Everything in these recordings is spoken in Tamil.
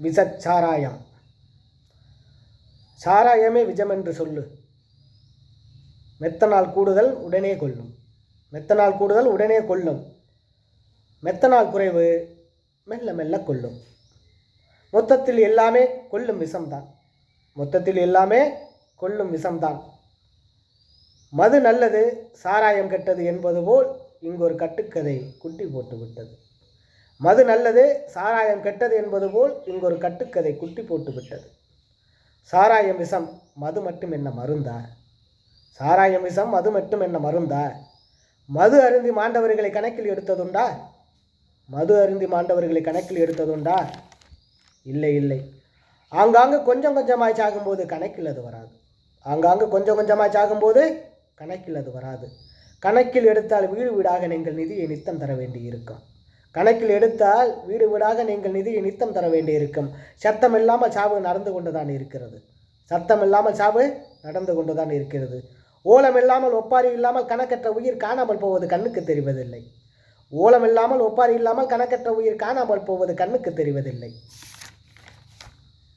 விசச்சாராயம். சாராயமே விஜம் என்று சொல்லு. மெத்தனால் கூடுதல் உடனே கொல்லும் மெத்தனால் கூடுதல் உடனே கொல்லும் மெத்தனால் குறைவு மெல்ல மெல்ல கொல்லும் மொத்தத்தில் எல்லாமே கொல்லும் விஷம்தான். மொத்தத்தில் எல்லாமே கொல்லும் விஷம்தான். மது நல்லது சாராயம் கெட்டது என்பது போல் இங்கு ஒரு கட்டுக்கதை குட்டி போட்டு விட்டது மது நல்லது சாராயம் கெட்டது என்பது போல் இங்கொரு கட்டுக்கதை குட்டி போட்டு விட்டது. சாராயம் விஷம் மது மட்டும் என்ன மருந்தா? சாராயம் விஷம் மது மட்டும் என்ன மருந்தா? மது அருந்தி மாண்டவர்களை கணக்கில் எடுத்ததுண்டா? மது அருந்தி மாண்டவர்களை கணக்கில் எடுத்ததுண்டா? இல்லை இல்லை. ஆங்காங்கு கொஞ்சம் கொஞ்சமாய் சாகும்போது கணக்கில் அது வராது. ஆங்காங்கு கொஞ்சம் கொஞ்சமாய் சாகும்போது கணக்கில் அது வராது. கணக்கில் எடுத்தால் வீடு வீடாக நீங்கள் நிதியை நித்தம் தர வேண்டி இருக்கும் கணக்கில் எடுத்தால் வீடு வீடாக நீங்கள் நிதியை நித்தம் தர வேண்டியிருக்கும். சத்தம் இல்லாமல் சாவு நடந்து கொண்டு தான் இருக்கிறது. சத்தம் இல்லாமல் சாவு நடந்து கொண்டு தான் இருக்கிறது. ஓலம் இல்லாமல் ஒப்பாரி இல்லாமல் கணக்கற்ற உயிர் காணாமல் போவது கண்ணுக்கு தெரிவதில்லை. ஓலம் இல்லாமல் ஒப்பாரி இல்லாமல் கணக்கற்ற உயிர் காணாமல் போவது கண்ணுக்கு தெரிவதில்லை.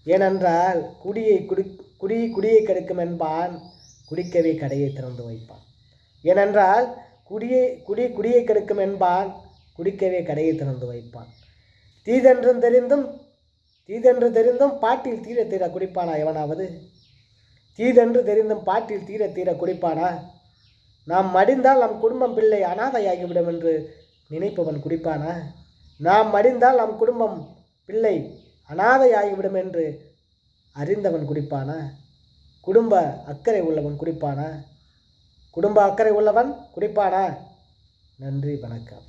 ஏனென்றால் குடியை குடி குடி குடியை கெடுக்கும் என்பான் குடிக்கவே கடையை திறந்து வைப்பான். ஏனென்றால் குடியை குடி குடியை கெடுக்கும் என்பான் குடிக்கவே கடையை திறந்து வைப்பான். தீதென்றும் தெரிந்தும் தீதென்று தெரிந்தும் பாட்டில் தீர தீர குடிப்பானா எவனாவது? தீதென்று தெரிந்தும் பாட்டில் தீர தீர குடிப்பானா? நாம் மடிந்தால் நம் குடும்பம் பிள்ளை அனாதையாகிவிடும் என்று நினைப்பவன் குடிப்பானா? நாம் மடிந்தால் நம் குடும்பம் பிள்ளை அனாதையாகிவிடும் என்று அறிந்தவன் குடிப்பானா? குடும்ப அக்கறை உள்ளவன் குடிப்பானா? குடும்ப அக்கறை உள்ளவன் குடிப்பானா? நன்றி வணக்கம்.